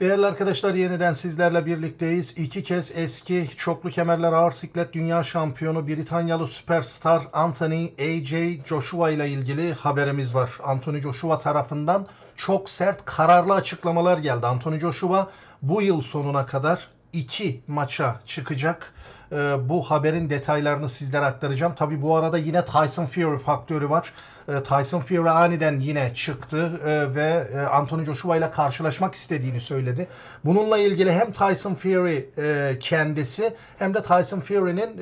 Değerli arkadaşlar yeniden sizlerle birlikteyiz. İki kez eski çoklu kemerler ağır siklet dünya şampiyonu Britanyalı süperstar Anthony AJ Joshua ile ilgili haberimiz var. Anthony Joshua tarafından çok sert kararlı açıklamalar geldi. Anthony Joshua bu yıl sonuna kadar iki maça çıkacak. Ee, bu haberin detaylarını sizlere aktaracağım. Tabi bu arada yine Tyson Fury faktörü var. Ee, Tyson Fury aniden yine çıktı e, ve e, Anthony Joshua ile karşılaşmak istediğini söyledi. Bununla ilgili hem Tyson Fury e, kendisi hem de Tyson Fury'nin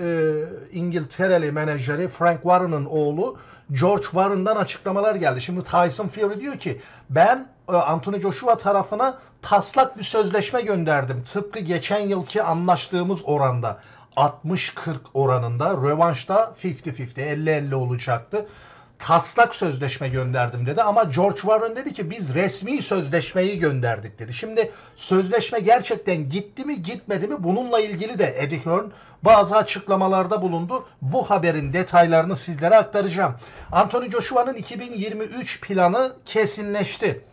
İngiltereli menajeri Frank Warren'ın oğlu George Warren'dan açıklamalar geldi. Şimdi Tyson Fury diyor ki ben Anthony Joshua tarafına taslak bir sözleşme gönderdim. Tıpkı geçen yılki anlaştığımız oranda. 60-40 oranında. Rövanşta 50-50, 50-50 olacaktı. Taslak sözleşme gönderdim dedi ama George Warren dedi ki biz resmi sözleşmeyi gönderdik dedi. Şimdi sözleşme gerçekten gitti mi gitmedi mi bununla ilgili de Eddie Hearn bazı açıklamalarda bulundu. Bu haberin detaylarını sizlere aktaracağım. Anthony Joshua'nın 2023 planı kesinleşti.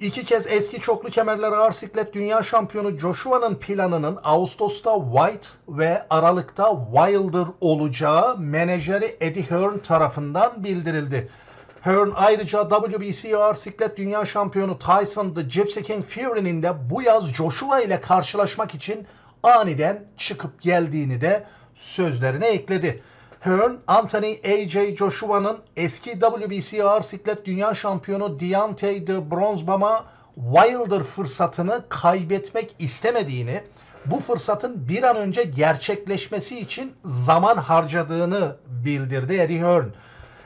İki kez eski çoklu kemerler ağır siklet dünya şampiyonu Joshua'nın planının Ağustos'ta White ve Aralık'ta Wilder olacağı menajeri Eddie Hearn tarafından bildirildi. Hearn ayrıca WBC ağır siklet dünya şampiyonu Tyson The Gypsy King Fury'nin de bu yaz Joshua ile karşılaşmak için aniden çıkıp geldiğini de sözlerine ekledi. Hearn, Anthony A.J. Joshua'nın eski WBC ağır siklet dünya şampiyonu Deontay de Bronzbama Wilder fırsatını kaybetmek istemediğini, bu fırsatın bir an önce gerçekleşmesi için zaman harcadığını bildirdi Eddie Hearn.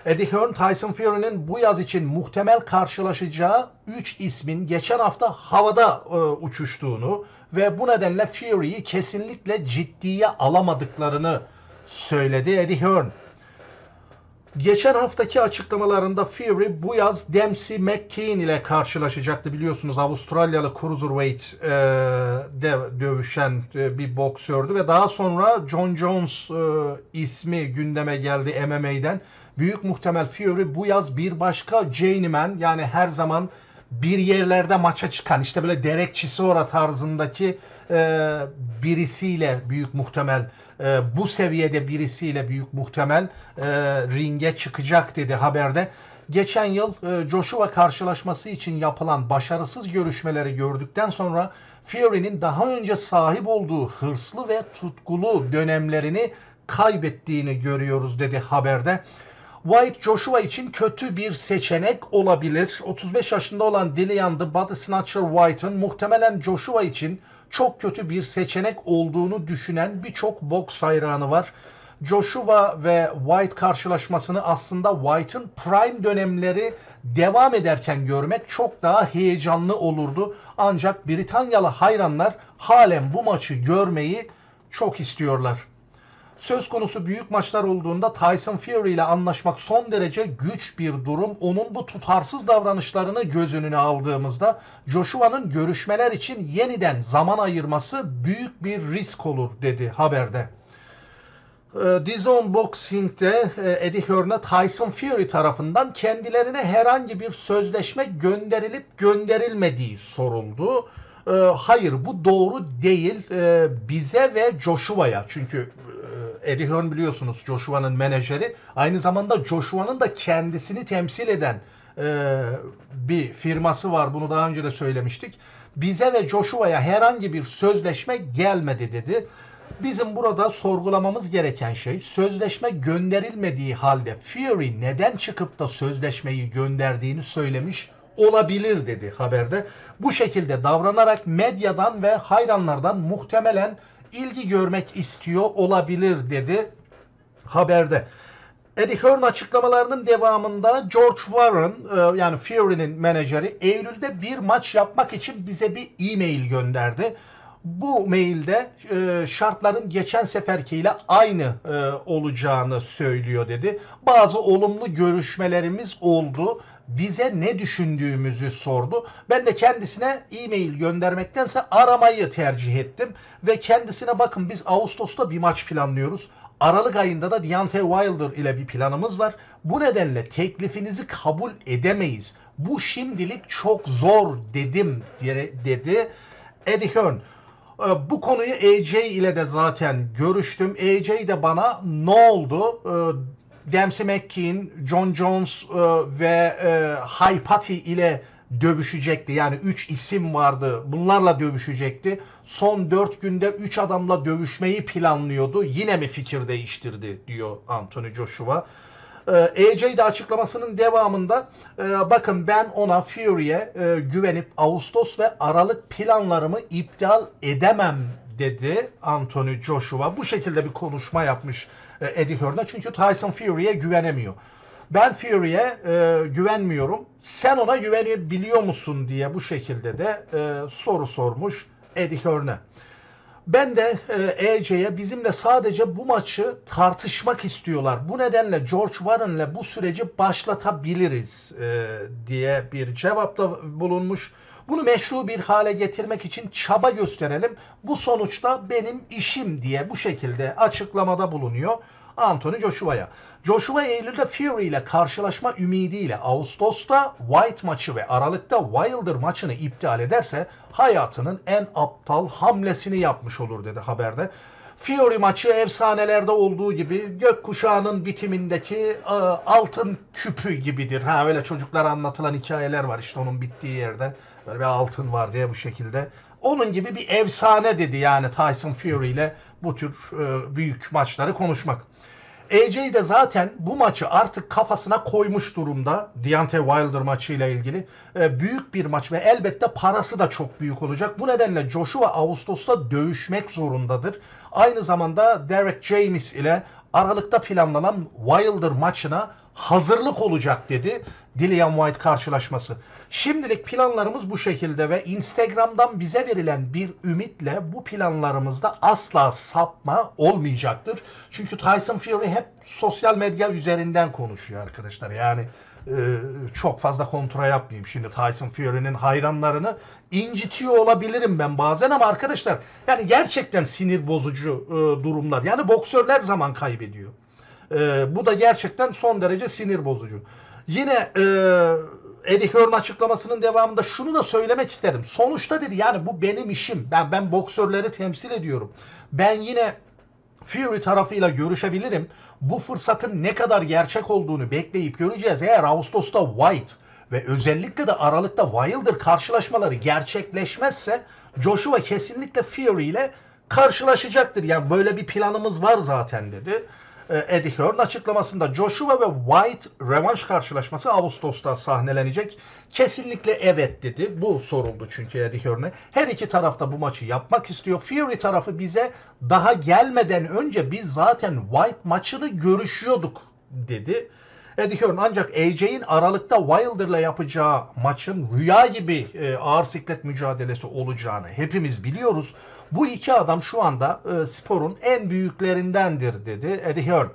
Eddie Hearn, Tyson Fury'nin bu yaz için muhtemel karşılaşacağı 3 ismin geçen hafta havada e, uçuştuğunu ve bu nedenle Fury'yi kesinlikle ciddiye alamadıklarını söyledi Eddie Hearn. Geçen haftaki açıklamalarında Fury bu yaz Dempsey McKean ile karşılaşacaktı. Biliyorsunuz Avustralyalı Cruiserweight e, de dövüşen e, bir boksördü ve daha sonra John Jones e, ismi gündeme geldi MMA'den. Büyük muhtemel Fury bu yaz bir başka Journeyman yani her zaman bir yerlerde maça çıkan işte böyle Derek Chisora tarzındaki e, birisiyle büyük muhtemel e, bu seviyede birisiyle büyük muhtemel e, ringe çıkacak dedi haberde. Geçen yıl e, Joshua karşılaşması için yapılan başarısız görüşmeleri gördükten sonra Fury'nin daha önce sahip olduğu hırslı ve tutkulu dönemlerini kaybettiğini görüyoruz dedi haberde. White Joshua için kötü bir seçenek olabilir. 35 yaşında olan Dillian The Body Snatcher White'ın muhtemelen Joshua için çok kötü bir seçenek olduğunu düşünen birçok boks hayranı var. Joshua ve White karşılaşmasını aslında White'ın prime dönemleri devam ederken görmek çok daha heyecanlı olurdu. Ancak Britanyalı hayranlar halen bu maçı görmeyi çok istiyorlar. Söz konusu büyük maçlar olduğunda Tyson Fury ile anlaşmak son derece güç bir durum. Onun bu tutarsız davranışlarını göz önüne aldığımızda Joshua'nın görüşmeler için yeniden zaman ayırması büyük bir risk olur dedi haberde. Ee, DAZN Boxing'de e, Eddie Hearn'a Tyson Fury tarafından kendilerine herhangi bir sözleşme gönderilip gönderilmediği soruldu. Ee, hayır bu doğru değil ee, bize ve Joshua'ya çünkü Eddie Hearn biliyorsunuz Joshua'nın menajeri. Aynı zamanda Joshua'nın da kendisini temsil eden e, bir firması var. Bunu daha önce de söylemiştik. Bize ve Joshua'ya herhangi bir sözleşme gelmedi dedi. Bizim burada sorgulamamız gereken şey sözleşme gönderilmediği halde Fury neden çıkıp da sözleşmeyi gönderdiğini söylemiş olabilir dedi haberde. Bu şekilde davranarak medyadan ve hayranlardan muhtemelen ilgi görmek istiyor olabilir dedi haberde. Eddie Hearn açıklamalarının devamında George Warren e, yani Fury'nin menajeri Eylül'de bir maç yapmak için bize bir e-mail gönderdi. Bu mailde e, şartların geçen seferkiyle aynı e, olacağını söylüyor dedi. Bazı olumlu görüşmelerimiz oldu bize ne düşündüğümüzü sordu. Ben de kendisine e-mail göndermektense aramayı tercih ettim. Ve kendisine bakın biz Ağustos'ta bir maç planlıyoruz. Aralık ayında da Deontay Wilder ile bir planımız var. Bu nedenle teklifinizi kabul edemeyiz. Bu şimdilik çok zor dedim dedi Eddie Hearn. Ee, Bu konuyu AJ ile de zaten görüştüm. AJ de bana ne oldu? Ee, Dempsey McKean, John Jones e, ve e, Patty ile dövüşecekti. Yani 3 isim vardı. Bunlarla dövüşecekti. Son 4 günde 3 adamla dövüşmeyi planlıyordu. Yine mi fikir değiştirdi diyor Anthony Joshua. Ee, AJ de açıklamasının devamında e, bakın ben ona Fury'e e, güvenip Ağustos ve Aralık planlarımı iptal edemem dedi Anthony Joshua. Bu şekilde bir konuşma yapmış e, Eddie Hearn'a çünkü Tyson Fury'e güvenemiyor. Ben Fury'e e, güvenmiyorum. Sen ona güvenebiliyor musun diye bu şekilde de e, soru sormuş Eddie Hearn'e. Ben de e, AJ'ye bizimle sadece bu maçı tartışmak istiyorlar. Bu nedenle George Warren'le bu süreci başlatabiliriz e, diye bir cevapta bulunmuş. Bunu meşru bir hale getirmek için çaba gösterelim. Bu sonuçta benim işim diye bu şekilde açıklamada bulunuyor Anthony Joshua'ya. Joshua Eylül'de Fury ile karşılaşma ümidiyle Ağustos'ta White maçı ve Aralık'ta Wilder maçını iptal ederse hayatının en aptal hamlesini yapmış olur dedi haberde. Fury maçı efsanelerde olduğu gibi gökkuşağının bitimindeki e, altın küpü gibidir. Ha öyle çocuklara anlatılan hikayeler var işte onun bittiği yerde. Böyle bir altın var diye bu şekilde. Onun gibi bir efsane dedi yani Tyson Fury ile bu tür e, büyük maçları konuşmak. AJ de zaten bu maçı artık kafasına koymuş durumda. Deontay Wilder maçıyla ilgili. E, büyük bir maç ve elbette parası da çok büyük olacak. Bu nedenle Joshua Ağustos'ta dövüşmek zorundadır. Aynı zamanda Derek James ile Aralık'ta planlanan Wilder maçına hazırlık olacak dedi Dillian White karşılaşması. Şimdilik planlarımız bu şekilde ve Instagram'dan bize verilen bir ümitle bu planlarımızda asla sapma olmayacaktır. Çünkü Tyson Fury hep sosyal medya üzerinden konuşuyor arkadaşlar. Yani e, çok fazla kontra yapmayayım şimdi Tyson Fury'nin hayranlarını incitiyor olabilirim ben bazen ama arkadaşlar yani gerçekten sinir bozucu e, durumlar. Yani boksörler zaman kaybediyor. E, bu da gerçekten son derece sinir bozucu. Yine e, Eddie Hearn açıklamasının devamında şunu da söylemek isterim. Sonuçta dedi yani bu benim işim. Ben ben boksörleri temsil ediyorum. Ben yine Fury tarafıyla görüşebilirim. Bu fırsatın ne kadar gerçek olduğunu bekleyip göreceğiz. Eğer Ağustos'ta White ve özellikle de Aralık'ta Wilder karşılaşmaları gerçekleşmezse Joshua kesinlikle Fury ile karşılaşacaktır. Yani böyle bir planımız var zaten dedi. E, Eddie Hearn açıklamasında Joshua ve White revanş karşılaşması Ağustos'ta sahnelenecek. Kesinlikle evet dedi. Bu soruldu çünkü Eddie Hearn'e. Her iki tarafta bu maçı yapmak istiyor. Fury tarafı bize daha gelmeden önce biz zaten White maçını görüşüyorduk dedi. Eddie Hearn ancak AJ'in Aralık'ta Wilder'la yapacağı maçın rüya gibi e, ağır siklet mücadelesi olacağını hepimiz biliyoruz. Bu iki adam şu anda e, sporun en büyüklerindendir dedi Eddie Hearn.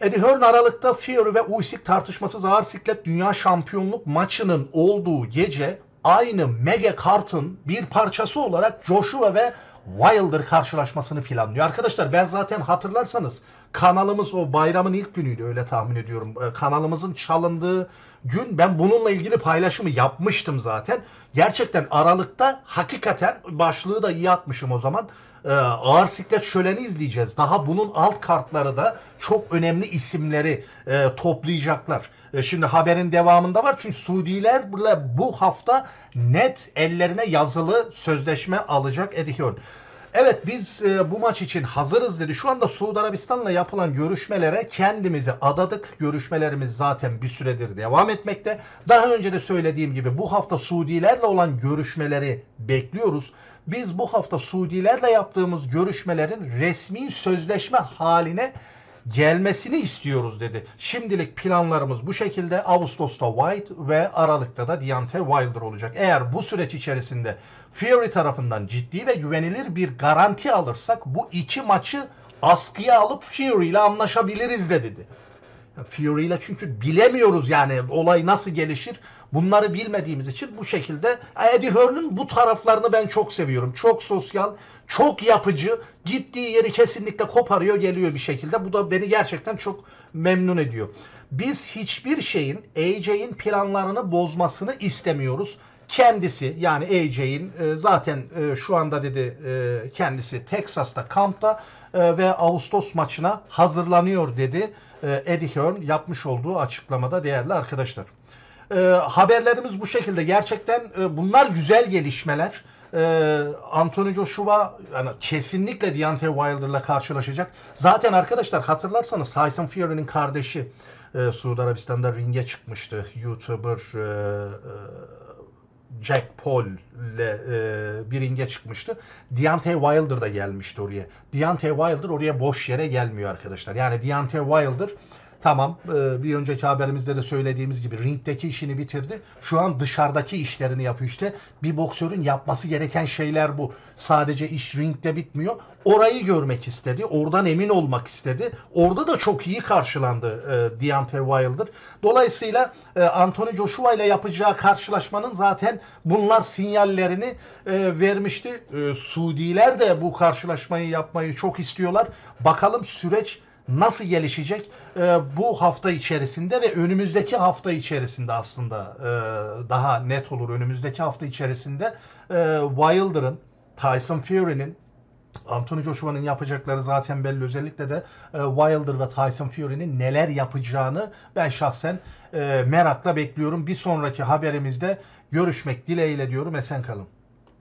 Eddie Hearn Aralık'ta Fury ve Usyk tartışmasız ağır siklet dünya şampiyonluk maçının olduğu gece aynı mega kartın bir parçası olarak Joshua ve Wilder karşılaşmasını planlıyor. Arkadaşlar ben zaten hatırlarsanız kanalımız o bayramın ilk günüydü öyle tahmin ediyorum. E, kanalımızın çalındığı gün ben bununla ilgili paylaşımı yapmıştım zaten. Gerçekten Aralık'ta hakikaten başlığı da iyi atmışım o zaman. Ee, ağır siklet şöleni izleyeceğiz. Daha bunun alt kartları da çok önemli isimleri e, toplayacaklar. E, şimdi haberin devamında var çünkü Suudilerle bu hafta net ellerine yazılı sözleşme alacak Eddie. Evet biz e, bu maç için hazırız dedi. Şu anda Suudi Arabistan'la yapılan görüşmelere kendimizi adadık. Görüşmelerimiz zaten bir süredir devam etmekte. Daha önce de söylediğim gibi bu hafta Suudilerle olan görüşmeleri bekliyoruz. Biz bu hafta Suudilerle yaptığımız görüşmelerin resmi sözleşme haline gelmesini istiyoruz dedi. Şimdilik planlarımız bu şekilde. Ağustos'ta White ve Aralık'ta da Deontay Wilder olacak. Eğer bu süreç içerisinde Fury tarafından ciddi ve güvenilir bir garanti alırsak bu iki maçı askıya alıp Fury ile anlaşabiliriz de dedi. Fury ile çünkü bilemiyoruz yani olay nasıl gelişir. Bunları bilmediğimiz için bu şekilde Eddie Hearn'ın bu taraflarını ben çok seviyorum. Çok sosyal, çok yapıcı, gittiği yeri kesinlikle koparıyor geliyor bir şekilde. Bu da beni gerçekten çok memnun ediyor. Biz hiçbir şeyin AJ'in planlarını bozmasını istemiyoruz. Kendisi yani AJ'in e, zaten e, şu anda dedi e, kendisi Texas'ta kampta e, ve Ağustos maçına hazırlanıyor dedi. E, Eddie Hearn yapmış olduğu açıklamada değerli arkadaşlar. E, haberlerimiz bu şekilde. Gerçekten e, bunlar güzel gelişmeler. E, Anthony Joshua yani kesinlikle Deontay Wilder'la karşılaşacak. Zaten arkadaşlar hatırlarsanız Tyson Fury'nin kardeşi e, Suudi Arabistan'da ringe çıkmıştı. YouTuber e, e, Jack Paul ile e, bir ringe çıkmıştı. Deontay Wilder da gelmişti oraya. Deontay Wilder oraya boş yere gelmiyor arkadaşlar. Yani Deontay Wilder tamam e, bir önceki haberimizde de söylediğimiz gibi ringdeki işini bitirdi. Şu an dışarıdaki işlerini yapıyor işte. Bir boksörün yapması gereken şeyler bu. Sadece iş ringde bitmiyor. Orayı görmek istedi. Oradan emin olmak istedi. Orada da çok iyi karşılandı e, Deontay Wilder. Dolayısıyla e, Anthony Joshua ile yapacağı karşılaşmanın zaten bunlar sinyallerini e, vermişti. E, Suudiler de bu karşılaşmayı yapmayı çok istiyorlar. Bakalım süreç nasıl gelişecek e, bu hafta içerisinde ve önümüzdeki hafta içerisinde aslında e, daha net olur. Önümüzdeki hafta içerisinde e, Wilder'ın, Tyson Fury'nin Anthony Joshua'nın yapacakları zaten belli. Özellikle de e, Wilder ve Tyson Fury'nin neler yapacağını ben şahsen e, merakla bekliyorum. Bir sonraki haberimizde görüşmek dileğiyle diyorum. Esen kalın.